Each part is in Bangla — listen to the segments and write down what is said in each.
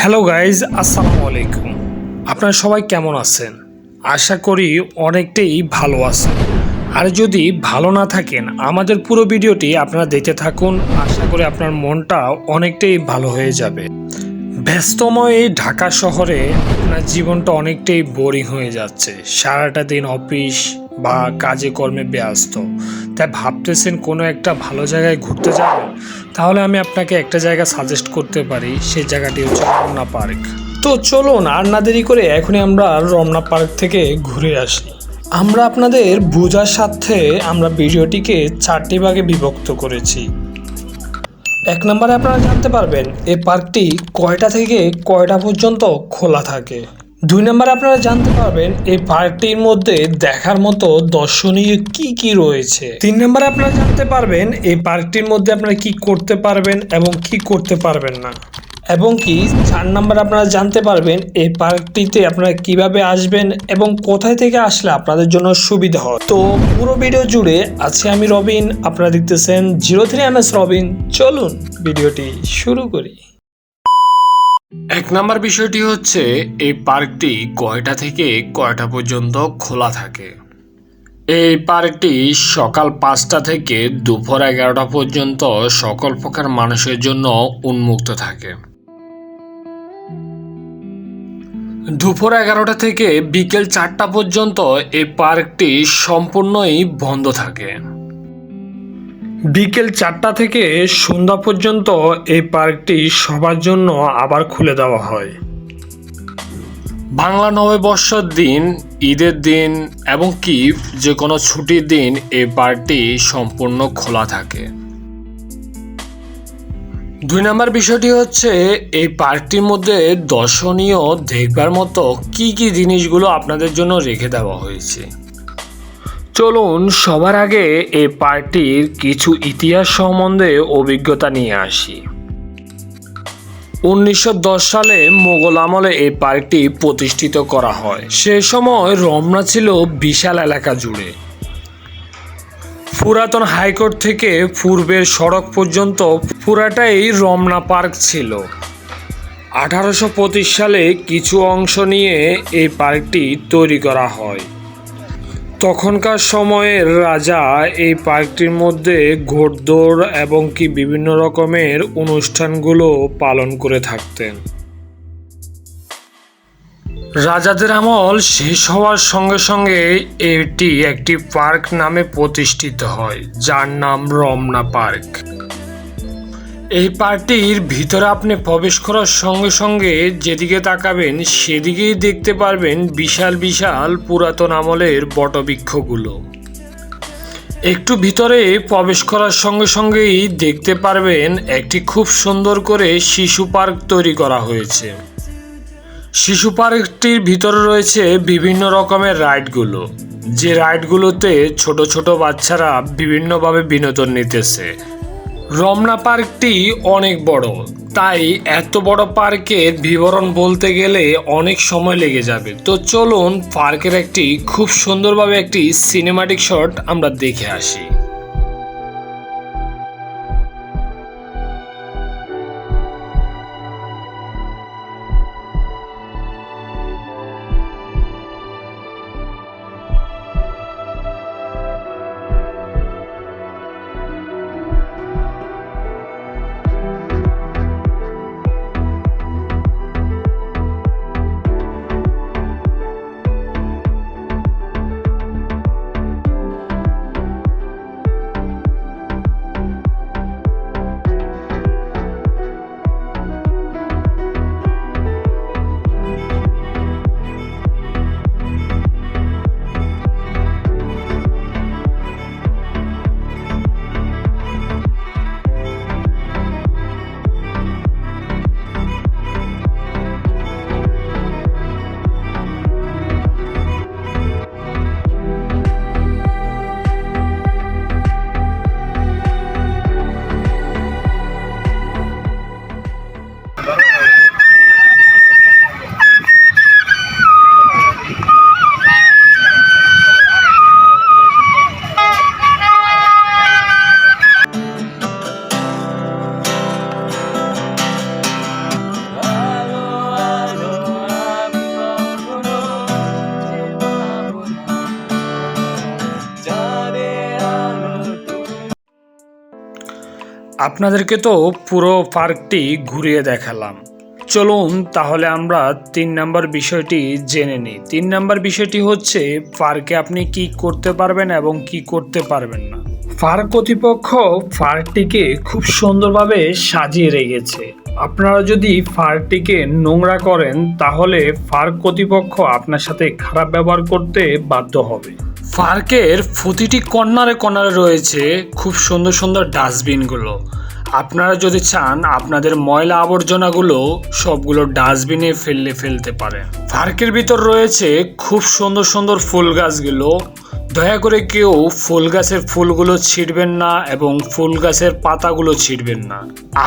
হ্যালো গাইজ আসসালামু আলাইকুম আপনারা সবাই কেমন আছেন? আশা করি অনেকটাই ভালো আছেন। আর যদি ভালো না থাকেন, আমাদের পুরো ভিডিওটি আপনারা দেখতে থাকুন। আশা করি আপনার মনটা অনেকটাই ভালো হয়ে যাবে। ব্যস্তময় এই ঢাকা শহরে আপনার জীবনটা অনেকটাই বোরিং হয়ে যাচ্ছে। সারাটা দিন অফিস বা কাজে কর্মে ব্যস্ত। তাই ভাবতেছেন কোনো একটা ভালো জায়গায় ঘুরতে যাবেন? তাহলে আমি আপনাকে একটা জায়গা সাজেস্ট করতে পারি, সেই জায়গাটি হচ্ছে রমনা পার্ক তো চলুন, আর না দেরি করে এখনই আমরা রমনা পার্ক থেকে ঘুরে আসি। আমরা আপনাদের বোঝার সাথে আমরা ভিডিওটিকে চারটি ভাগে বিভক্ত করেছি। এক নম্বরে আপনারা জানতে পারবেন এই পার্কটি কয়টা থেকে কয়টা পর্যন্ত খোলা থাকে? দুই নম্বর আপনারা জানতে পারবেন, এই পার্কটির মধ্যে দেখার মতো দর্শনীয় কি কি রয়েছে। তিন নম্বরে আপনারা জানতে পারবেন, এই পার্কটির মধ্যে আপনারা কি করতে পারবেন এবং কি করতে পারবেন না। এবং কি চার নাম্বার আপনারা জানতে পারবেন, এই পার্কটিতে আপনারা কীভাবে আসবেন এবং কোথায় থেকে আসলে আপনাদের জন্য সুবিধা হয়। তো পুরো ভিডিও জুড়ে আছি আমি রবিন, আপনারা দেখতেছেন zero three M S Robin. চলুন ভিডিওটি শুরু করি। এক নাম্বার বিষয়টি হচ্ছে, এই পার্কটি কয়টা থেকে কয়টা পর্যন্ত খোলা থাকে? এই পার্কটি সকাল পাঁচটা থেকে দুপুর এগারোটা পর্যন্ত সকল প্রকার মানুষের জন্য উন্মুক্ত থাকে। দুপুর এগারোটা থেকে বিকেল চারটা পর্যন্ত এই পার্কটি সম্পূর্ণই বন্ধ থাকে। বিকেল চারটা থেকে সন্ধ্যা পর্যন্ত এই পার্কটি সবার জন্য আবার খুলে দেওয়া হয়। বাংলা নববর্ষর দিন, ঈদের দিন এবং কি যে কোনো ছুটির দিন এই পার্কটি সম্পূর্ণ খোলা থাকে। দুই নম্বর বিষয়টি হচ্ছে, এই পার্কটির মধ্যে দর্শনীয় দেখবার মতো কি কি জিনিসগুলো আপনাদের জন্য রেখে দেওয়া হয়েছে। চলুন, সবার আগে এই পার্টির কিছু ইতিহাস সম্বন্ধে অভিজ্ঞতা নিয়ে আসি। উনিশশো দশ সালে মোগল আমলে এই পার্কটি প্রতিষ্ঠিত করা হয়। সে সময় রমনা ছিল বিশাল এলাকা জুড়ে। পুরাতন হাইকোর্ট থেকে পূর্বের সড়ক পর্যন্ত পুরাটাই রমনা পার্ক ছিল। আঠারোশো পঁচিশ সালে কিছু অংশ নিয়ে এই পার্কটি তৈরি করা হয়। তখনকার সময়ের রাজা এই পার্কটির মধ্যে ঘোড়দৌড় এবং কি বিভিন্ন রকমের অনুষ্ঠানগুলো পালন করে থাকতেন। রাজাদের আমল শেষ হওয়ার সঙ্গে সঙ্গে এটি একটি পার্ক নামে প্রতিষ্ঠিত হয়, যার নাম রমনা পার্ক। এই পার্কটির ভিতরে আপনি প্রবেশ করার সঙ্গে সঙ্গে যেদিকে তাকাবেন, সেদিকেই দেখতে পারবেন বিশাল বিশাল পুরাতন আমলের বটবৃক্ষগুলো। একটু ভিতরে প্রবেশ করার সঙ্গে সঙ্গেই দেখতে পারবেন একটি খুব সুন্দর করে শিশু পার্ক তৈরি করা হয়েছে। শিশু পার্কটির ভিতরে রয়েছে বিভিন্ন রকমের রাইডগুলো। যে রাইডগুলোতে ছোট ছোট বাচ্চারা বিভিন্নভাবে বিনোদন নিতেছে। রমনা পার্কটি অনেক বড়। তাই এত বড় পার্কের বিবরণ বলতে গেলে অনেক সময় লেগে যাবে। তো চলুন, পার্কের একটি খুব সুন্দরভাবে একটি সিনেমাটিক শট আমরা দেখে আসি। আপনাদেরকে তো পুরো পার্কটি ঘুরিয়ে দেখালাম। চলুন তাহলে আমরা তিন নাম্বার বিষয়টি জেনে নিই। তিন নাম্বার বিষয়টি হচ্ছে, পার্কে আপনি কি করতে পারবেন এবং কি করতে পারবেন না। পার্ক কর্তৃপক্ষ পার্কটিকে খুব সুন্দরভাবে সাজিয়ে রেখেছে। আপনারা যদি পার্কটিকে নোংরা করেন, তাহলে পার্ক কর্তৃপক্ষ আপনার সাথে খারাপ ব্যবহার করতে বাধ্য হবে। পার্কের প্রতিটি কর্নারে কর্নারে রয়েছে খুব সুন্দর সুন্দর ডাস্টবিনগুলো। আপনারা যদি চান, আপনাদের ময়লা আবর্জনাগুলো সবগুলো ডাস্টবিনে ফেললে ফেলতে পারেন। পার্কের ভিতর রয়েছে খুব সুন্দর সুন্দর ফুল গাছগুলো। দয়া করে কেউ ফুল গাছের ফুলগুলো ছিঁড়বেন না এবং ফুল গাছের পাতাগুলো ছিঁড়বেন না।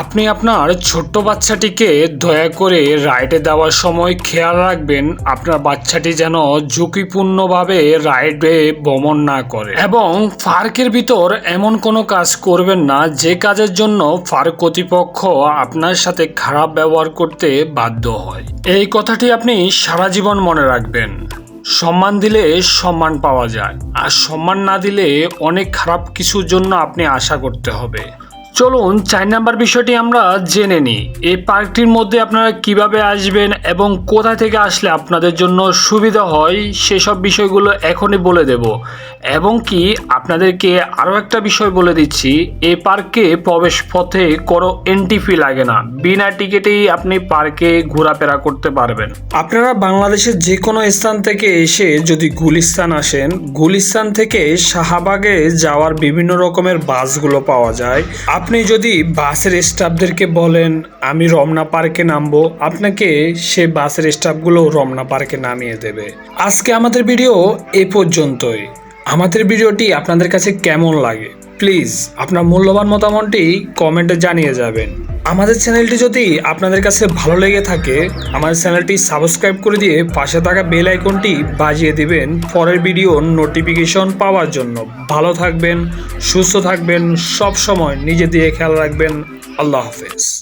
আপনি আপনার ছোট্ট বাচ্চাটিকে দয়া করে রাইডে দেওয়ার সময় খেয়াল রাখবেন, আপনার বাচ্চাটি যেন ঝুঁকিপূর্ণভাবে রাইডে ভ্রমণ না করে। এবং পার্কের ভিতর এমন কোনো কাজ করবেন না, যে কাজের জন্য পার্ক কর্তৃপক্ষ আপনার সাথে খারাপ ব্যবহার করতে বাধ্য হয়। এই কথাটি আপনি সারা জীবন মনে রাখবেন। সম্মান দিলে সম্মান পাওয়া যায়। আর সম্মান না দিলে অনেক খারাপ কিছুর জন্য আপনি আশা করতে হবে। চলুন চার নাম্বার বিষয়টি আমরা জেনে নিই। এই পার্কটির মধ্যে আপনারা কীভাবে আসবেন এবং কোথা থেকে আসলে আপনাদের জন্য সুবিধা হয় সেসব বিষয়গুলো এখনই বলে দেব। এবং কি আপনাদেরকে আরও একটা বিষয় বলে দিচ্ছি, এই পার্কে প্রবেশ পথে কোনো এন্ট্রি ফি লাগে না। বিনা টিকিটেই আপনি পার্কে ঘোরাফেরা করতে পারবেন। আপনারা বাংলাদেশের যে কোনো স্থান থেকে এসে যদি গুলিস্তান আসেন, গুলিস্তান থেকে শাহবাগে যাওয়ার বিভিন্ন রকমের বাসগুলো পাওয়া যায়। আপনি যদি বাসের স্টাফদেরকে বলেন, আমি রমনা পার্কে নামবো, আপনাকে সে বাসের স্টাফগুলো রমনা পার্কে নামিয়ে দেবে। আজকে আমাদের ভিডিও এ পর্যন্তই। আমাদের ভিডিওটি আপনাদের কাছে কেমন লাগে? প্লিজ আপনার মূল্যবান মতামতটি কমেন্টে জানিয়ে যাবেন। আমাদের চ্যানেলটি যদি আপনাদের কাছে ভালো লেগে থাকে, আমাদের চ্যানেলটি সাবস্ক্রাইব করে দিয়ে পাশে থাকা বেল আইকনটি বাজিয়ে দিবেন পরের ভিডিও নোটিফিকেশন পাওয়ার জন্য। ভালো থাকবেন, সুস্থ থাকবেন সব সময় নিজে দিয়ে খেয়াল রাখবেন। আল্লাহ হাফেজ।